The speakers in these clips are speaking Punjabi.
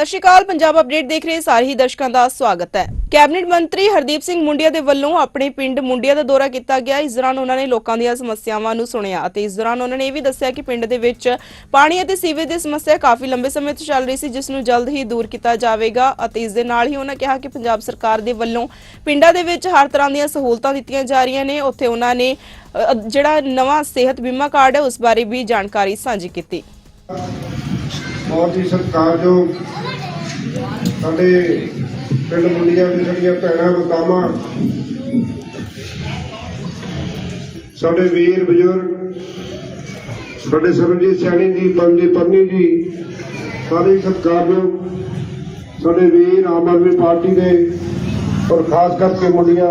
ਸਤਿ ਸ਼੍ਰੀ ਅਕਾਲ, ਪੰਜਾਬ ਅਪਡੇਟ ਦੇਖ ਰਹੇ ਸਾਰੇ ਹੀ ਦਰਸ਼ਕਾਂ ਦਾ ਸਵਾਗਤ ਹੈ। ਕੈਬਨਿਟ ਮੰਤਰੀ ਹਰਦੀਪ ਸਿੰਘ ਮੁੰਡਿਆ ਦੇ ਵੱਲੋਂ ਆਪਣੇ ਪਿੰਡ ਮੁੰਡਿਆ ਦਾ ਦੌਰਾ ਕੀਤਾ ਗਿਆ। ਇਸ ਦੌਰਾਨ ਉਹਨਾਂ ਨੇ ਲੋਕਾਂ ਦੀਆਂ ਸਮੱਸਿਆਵਾਂ ਨੂੰ ਸੁਣਿਆ ਅਤੇ ਇਸ ਦੌਰਾਨ ਉਹਨਾਂ ਨੇ ਇਹ ਵੀ ਦੱਸਿਆ ਕਿ ਪਿੰਡ ਦੇ ਵਿੱਚ ਪਾਣੀ ਅਤੇ ਸੀਵੇਜ ਦੀ ਸਮੱਸਿਆ ਕਾਫੀ ਲੰਬੇ ਸਮੇਂ ਤੋਂ ਚੱਲ ਰਹੀ ਸੀ, ਜਿਸ ਨੂੰ ਜਲਦ ਹੀ ਦੂਰ ਕੀਤਾ ਜਾਵੇਗਾ ਅਤੇ ਇਸ ਦੇ ਨਾਲ ਹੀ ਉਹਨਾਂ ਕਿਹਾ ਕਿ ਪੰਜਾਬ ਸਰਕਾਰ ਦੇ ਵੱਲੋਂ ਪਿੰਡਾਂ ਦੇ ਵਿੱਚ ਹਰ ਤਰ੍ਹਾਂ ਦੀਆਂ ਸਹੂਲਤਾਂ ਦਿੱਤੀਆਂ ਜਾ ਰਹੀਆਂ ਨੇ। ਉੱਥੇ ਉਹਨਾਂ ਨੇ ਜਿਹੜਾ ਨਵਾਂ ਸਿਹਤ ਬੀਮਾ ਕਾਰਡ ਹੈ, ਉਸ ਬਾਰੇ ਵੀ ਜਾਣਕਾਰੀ ਸਾਂਝੀ ਕੀਤੀ। ਬਹੁਤ ਹੀ ਸਤਿਕਾਰਯੋਗ ਸਾਡੇ ਪਿੰਡ ਮੁੰਡੀਆਂ ਦੇ ਸਾਡੀਆਂ ਭੈਣਾਂ ਬਤਾਵਾਂ ਸਾਡੇ ਵੀਰ ਬਜ਼ੁਰਗ, ਸਾਡੇ ਸਰਬਜੀਤ ਸੈਣੀ ਜੀ, ਪੰਜੀ ਪੰਨੀ ਜੀ, ਸਾਰੇ ਹੀ ਸਤਿਕਾਰਯੋਗ ਸਾਡੇ ਵੀਰ ਆਮ ਆਦਮੀ ਪਾਰਟੀ ਦੇ ਔਰ ਖਾਸ ਕਰਕੇ ਮੁੰਡੀਆਂ,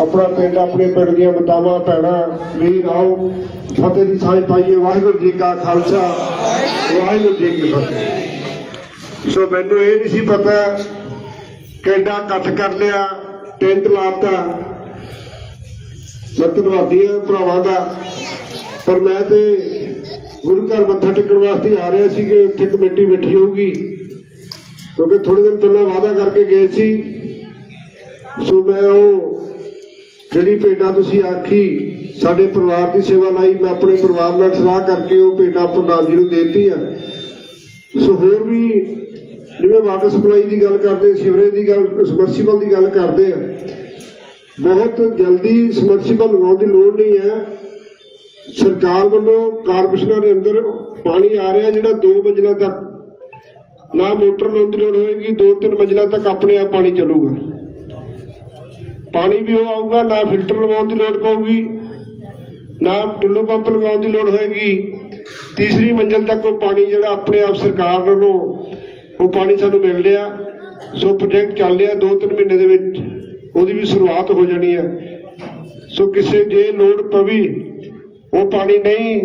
ਆਪਣਾ ਪਿੰਡ, ਆਪਣੇ ਪਿੰਡ ਦੀਆਂ ਬਤਾਵਾਂ ਭੈਣਾਂ, ਵੀਰ ਆਓ। ਫਤਿਹ ਦੀ ਸਾਂਝ ਪਾਈਏ। ਵਾਹਿਗੁਰੂ ਜੀ ਕਾ ਖਾਲਸਾ, ਵਾਹਿਗੁਰੂ ਜੀ ਕੀ ਫਤਿਹ। ਸੋ ਮੈਨੂੰ ਇਹ ਨਹੀਂ ਸੀ ਪਤਾ ਕਿੰਨਾ ਇਕੱਠ ਕਰ ਲਿਆ, ਟੈਂਟ ਲਾਤਾ। ਮੈਂ ਹਾਂ ਭਰਾਵਾਂ ਦਾ। ਪਰ ਮੈਂ ਤੇ ਗੁਰੂ ਘਰ ਮੱਥਾ ਟੇਕਣ ਵਾਸਤੇ ਆ ਰਿਹਾ ਸੀ ਕਿ ਉੱਥੇ ਕਮੇਟੀ ਬੈਠੀ ਹੋਊਗੀ। ਕਿਉਂਕਿ ਥੋੜੇ ਦਿਨ ਪਹਿਲਾਂ ਵਾਅਦਾ ਕਰਕੇ ਗਏ ਸੀ। ਸੋ ਮੈਂ ਉਹ ਜਿਹੜੀ ਭੇਡਾਂ ਤੁਸੀਂ ਆਖੀ, ਸਾਡੇ ਪਰਿਵਾਰ ਦੀ ਸੇਵਾ ਲਈ, ਮੈਂ ਆਪਣੇ ਪਰਿਵਾਰ ਨਾਲ ਸਲਾਹ ਕਰਕੇ ਉਹ ਭੇਡਾਂ ਪ੍ਰਧਾਨ ਜੀ ਨੂੰ ਦੇਤੀ ਆ। ਸੋ ਹੋਰ ਵੀ ਜਿਵੇਂ ਵਾਟਰ ਸਪਲਾਈ ਦੀ ਗੱਲ ਕਰਦੇ, ਸੀਵਰੇਜ ਦੀ ਗੱਲ ਸਮਰਸੀਬਲ ਦੀ ਗੱਲ ਕਰਦੇ ਆ, ਬਹੁਤ ਜਲਦੀ ਸਮਰਸੀਬਲ ਲਗਾਉਣ ਦੀ ਲੋੜ ਨਹੀਂ ਹੈ। ਸਰਕਾਰ ਵੱਲੋਂ ਕਾਰਪੋਰੇਸ਼ਨਾਂ ਦੇ ਅੰਦਰ ਪਾਣੀ ਆ ਰਿਹਾ ਜਿਹੜਾ ਦੋ ਮੰਜ਼ਿਲਾਂ ਤੱਕ, ਨਾ ਮੋਟਰ ਲਾਉਣ ਹੋਏਗੀ ਦੋ ਤਿੰਨ ਮੰਜ਼ਿਲਾਂ ਤੱਕ ਆਪਣੇ ਆਪ ਪਾਣੀ ਚੱਲੂਗਾ। ਪਾਣੀ ਵੀ ਉਹ ਆਊਗਾ, ਨਾ ਫਿਲਟਰ ਲਗਾਉਣ ਦੀ ਲੋੜ ਪਊਗੀ, ਨਾ ਟੁੱਲੂ ਪੰਪ ਲਗਾਉਣ ਦੀ ਲੋੜ ਹੋਏਗੀ। ਤੀਸਰੀ ਮੰਜ਼ਿਲ ਤੱਕ ਉਹ ਪਾਣੀ ਜਿਹੜਾ ਆਪਣੇ ਆਪ ਸਰਕਾਰ ਵੱਲੋਂ ਉਹ ਪਾਣੀ ਸਾਨੂੰ ਮਿਲ ਰਿਹਾ। ਸੋ ਪ੍ਰੋਜੈਕਟ ਚੱਲ ਰਿਹਾ 2-3 ਮਹੀਨੇ ਦੇ ਵਿੱਚ, ਉਹਦੀ ਵੀ ਸ਼ੁਰੂਆਤ ਹੋ ਜਾਣੀ ਹੈ। ਸੋ ਕਿਸੇ ਜੇ ਲੋੜ ਪਵੀ, ਉਹ ਪਾਣੀ ਨਹੀਂ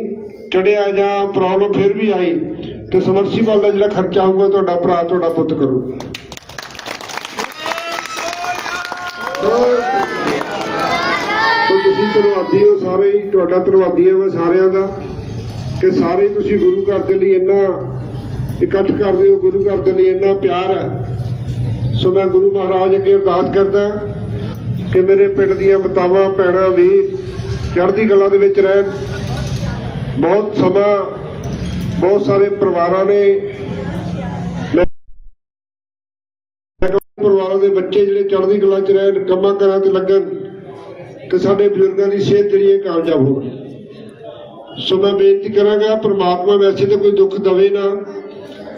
ਚੜਿਆ ਜਾਂ ਪ੍ਰੋਬਲਮ ਫਿਰ ਵੀ ਆਈ, ਤੇ ਸਮਰਸੀਬਲ ਦਾ ਜਿਹੜਾ ਖਰਚਾ ਆਊਗਾ, ਤੁਹਾਡਾ ਭਰਾ, ਤੁਹਾਡਾ ਪੁੱਤ ਕਰੂ ਸੋ ਤੁਸੀਂ ਧੰਨਵਾਦੀ ਹੋ ਸਾਰੇ ਹੀ ਤੁਹਾਡਾ ਧੰਨਵਾਦੀ ਹਾਂ ਮੈਂ ਸਾਰਿਆਂ ਦਾ, ਕਿ ਸਾਰੇ ਤੁਸੀਂ ਗੁਰੂ ਘਰ ਦੇ ਲਈ ਇੰਨਾ ਇਕੱਠ ਕਰਦੇ ਹੋ, ਗੁਰੂ ਘਰ ਦੇ ਲਈ ਇੰਨਾ ਪਿਆਰ ਹੈ। ਸੋ ਮੈਂ ਗੁਰੂ ਮਹਾਰਾਜ ਅੱਗੇ ਅਰਦਾਸ ਕਰਦਾ ਕਿ ਮੇਰੇ ਪਿੰਡ ਦੀਆਂ ਬਤਾਵਾਂ ਭੈਣਾਂ ਵੀ ਚੜ੍ਹਦੀ ਕਲਾ ਦੇ ਵਿੱਚ ਰਹਿਣ। ਬਹੁਤ ਸਮਾਂ, ਬਹੁਤ ਸਾਰੇ ਪਰਿਵਾਰਾਂ ਨੇ ਪਰਿਵਾਰਾਂ ਦੇ ਬੱਚੇ ਜਿਹੜੇ ਚੜ੍ਹਦੀ ਕਲਾ 'ਚ ਰਹਿਣ, ਕੰਮਾਂ ਕਾਰਾਂ ਤੇ ਲੱਗਣ, ਤੇ ਸਾਡੇ ਬਜ਼ੁਰਗਾਂ ਦੀ ਸਿਹਤ ਜਿਹੜੀ ਹੈ ਕਾਮਯਾਬ ਹੋਵੇ। ਸੋ ਮੈਂ ਬੇਨਤੀ ਕਰਾਂਗਾ, ਪ੍ਰਮਾਤਮਾ ਵੈਸੇ ਤਾਂ ਕੋਈ ਦੁੱਖ ਦਵੇ ਨਾ।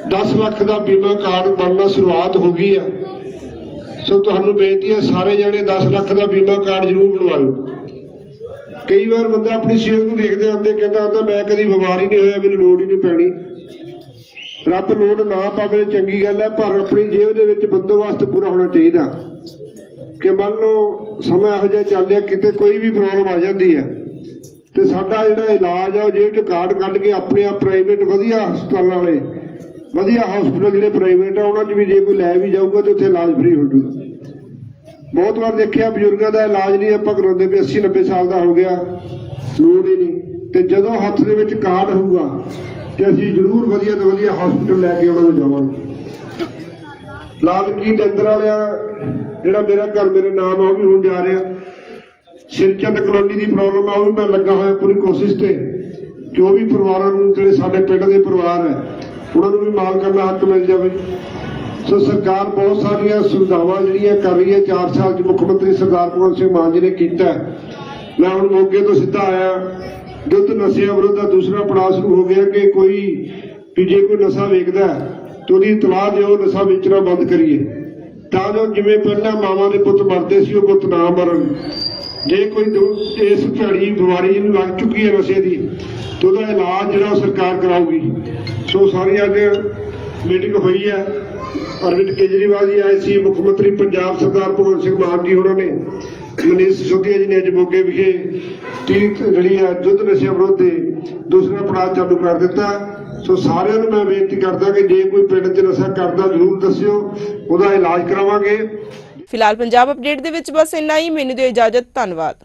10 ਲੱਖ ਦਾ ਬੀਮਾ ਕਾਰਡ ਬਣਨਾ ਸ਼ੁਰੂਆਤ ਹੋ ਗਈ ਆ। ਸੋ ਤੁਹਾਨੂੰ ਬੇਨਤੀ ਹੈ, ਸਾਰੇ ਜਣੇ 10 ਲੱਖ ਦਾ ਬੀਮਾ ਕਾਰਡ ਜ਼ਰੂਰ ਬਣਵਾਓ ਕਈ ਵਾਰ ਬੰਦਾ ਆਪਣੀ ਸਿਹਤ ਨੂੰ ਦੇਖਦੇ ਆਉਂਦੇ ਕਹਿੰਦਾ ਹੁੰਦਾ ਮੈਂ ਕਦੀ ਬਿਮਾਰ ਹੀ ਨਹੀਂ ਹੋਇਆ, ਮੈਨੂੰ ਲੋੜ ਹੀ ਨਹੀਂ ਪੈਣੀ। ਰੱਬ ਲੋੜ ਨਾ ਪਾਵੇ ਚੰਗੀ ਗੱਲ ਹੈ ਪਰ ਆਪਣੀ ਜੇਬ ਦੇ ਵਿੱਚ ਬੰਦੋਬਸਤ ਪੂਰਾ ਹੋਣਾ ਚਾਹੀਦਾ। ਕਿ ਮੰਨ ਲਓ ਸਮਾਂ ਇਹੋ ਜਿਹਾ ਚੱਲ ਰਿਹਾ, ਕਿਤੇ ਕੋਈ ਵੀ ਪ੍ਰੋਬਲਮ ਆ ਜਾਂਦੀ ਹੈ ਤੇ ਸਾਡਾ ਜਿਹੜਾ ਇਲਾਜ ਆ, ਉਹ ਜੇਬ ਚ ਕਾਰਡ ਕੱਢ ਕੇ ਆਪਣੇ ਆਪ ਪ੍ਰਾਈਵੇਟ ਵਧੀਆ ਹਸਪਤਾਲਾਂ ਵਾਲੇ, ਵਧੀਆ ਹਸਪਤਾਲ ਜਿਹੜੇ ਪ੍ਰਾਈਵੇਟ ਆ, ਉਹਨਾਂ 'ਚ ਵੀ ਜੇ ਕੋਈ ਲੈ ਵੀ ਜਾਊਗਾ ਤੇ ਉੱਥੇ ਇਲਾਜ ਫ੍ਰੀ ਹੋ ਜਾਊਗਾ ਬਹੁਤ ਵਾਰ ਦੇਖਿਆ ਬਜ਼ੁਰਗਾਂ ਦਾ ਇਲਾਜ ਨਹੀਂ, ਆਪਾਂ ਕਰਾਉਂਦੇ ਵੀ 80 90 ਸਾਲ ਦਾ ਹੋ ਗਿਆ, ਲੋੜ ਹੀ ਨਹੀਂ। ਤੇ ਜਦੋਂ ਹੱਥ ਦੇ ਵਿੱਚ ਕਾਰਡ ਹੋਊਗਾ ਤੇ ਅਸੀਂ ਜ਼ਰੂਰ ਵਧੀਆ ਤੋਂ ਵਧੀਆ ਹਸਪਤਾਲ ਲੈ ਕੇ ਉਹਨਾਂ ਨੂੰ ਜਾਵਾਂਗੇ। ਲਾਲ ਕੀ ਵਾਲਿਆ, ਜਿਹੜਾ ਮੇਰਾ ਘਰ ਮੇਰੇ ਨਾਮ ਆ, ਉਹ ਵੀ ਹੁਣ ਜਾ ਰਿਹਾ। ਸਿਰਚੰਦ ਕਲੋਨੀ ਦੀ ਪ੍ਰੋਬਲਮ ਆ, ਉਹ ਵੀ ਮੈਂ ਲੱਗਾ ਹੋਇਆ ਪੂਰੀ ਕੋਸ਼ਿਸ਼ ਤੇ। ਕਿ ਉਹ ਵੀ ਪਰਿਵਾਰਾਂ ਨੂੰ, ਜਿਹੜੇ ਸਾਡੇ ਪਿੰਡ ਦੇ ਪਰਿਵਾਰ ਹੈ ਉਹਨਾਂ ਨੂੰ ਵੀ ਮਾਲਕਾਂ ਦਾ ਹੱਕ ਮਿਲ ਜਾਵੇ। ਸੋ ਸਰਕਾਰ ਬਹੁਤ ਸਾਰੀਆਂ ਸੁਵਿਧਾਵਾਂ ਜਿਹੜੀਆਂ ਕਰ ਰਹੀ ਹੈ 4 ਸਾਲ ਚ ਮੁੱਖ ਮੰਤਰੀ ਸਰਦਾਰ ਭਗਵੰਤ ਸਿੰਘ ਮਾਨ ਜੀ ਨੇ ਕੀਤਾ। ਮੈਂ ਹੁਣ ਮੋਗੇ ਤੋਂ ਸਿੱਧਾ ਆਇਆ। ਦੁੱਧ ਨਸ਼ਿਆਂ ਵਿਰੁੱਧ ਦਾ ਦੂਸਰਾ ਪੜਾਅ ਸ਼ੁਰੂ ਹੋ ਗਿਆ ਕਿ ਕੋਈ ਵੀ ਜੇ ਕੋਈ ਨਸ਼ਾ ਵੇਚਦਾ ਹੈ, ਉਹਦੀ ਇਤਲਾਹ ਦਿਓ ਨਸ਼ਾ ਵੇਚਣਾ ਬੰਦ ਕਰੀਏ। ਤਾਂ ਜੋ ਜਿਵੇਂ ਪਹਿਲਾਂ ਮਾਵਾਂ ਦੇ ਪੁੱਤ ਮਰਦੇ ਸੀ ਉਹ ਪੁੱਤ ਨਾ ਮਰਨ। ਜੇ ਕੋਈ ਇਸ ਭੈੜੀ ਬਿਮਾਰੀ ਜਿਹਨੂੰ ਲੱਗ ਚੁੱਕੀ ਹੈ ਨਸ਼ੇ ਦੀ ਤੇ ਉਹਦਾ ਇਲਾਜ ਜਿਹੜਾ ਸਰਕਾਰ ਕਰਾਊਗੀ। ਸੋ ਸਾਰੀ ਅੱਜ ਮੀਟਿੰਗ ਹੋਈ ਹੈ। ਅਰਵਿੰਦ ਕੇਜਰੀਵਾਲ ਜੀ ਆਏ ਸੀ ਮੁੱਖ ਮੰਤਰੀ ਪੰਜਾਬ ਸਰਦਾਰ ਭਗਵੰਤ ਸਿੰਘ ਮਾਨ ਜੀ ਉਹਨਾਂ ਨੇ। ਮਨੀਸ਼ ਸਿਸੋਦੀਆ ਜੀ ਨੇ ਅੱਜ ਮੋਗੇ ਵਿਖੇ ਤੀਕ ਜਿਹੜੀ ਹੈ, ਦੁੱਧ ਨਸ਼ਿਆਂ ਵਿਰੁੱਧ ਦੇ ਦੂਸਰਾ ਪੜਾਅ ਚਾਲੂ ਕਰ ਦਿੱਤਾ। ਸੋ ਸਾਰਿਆਂ ਨੂੰ ਮੈਂ ਬੇਨਤੀ ਕਰਦਾ ਕਿ ਜੇ ਕੋਈ ਪਿੰਡ 'ਚ ਨਸ਼ਾ ਕਰਦਾ, ਜ਼ਰੂਰ ਦੱਸਿਓ। ਉਹਦਾ ਇਲਾਜ ਕਰਾਵਾਂਗੇ। ਫਿਲਹਾਲ ਪੰਜਾਬ ਅਪਡੇਟ ਦੇ ਵਿੱਚ ਬਸ ਇੰਨਾ ਹੀ। ਮੈਨੂੰ ਦਿਓ ਇਜਾਜ਼ਤ। ਧੰਨਵਾਦ।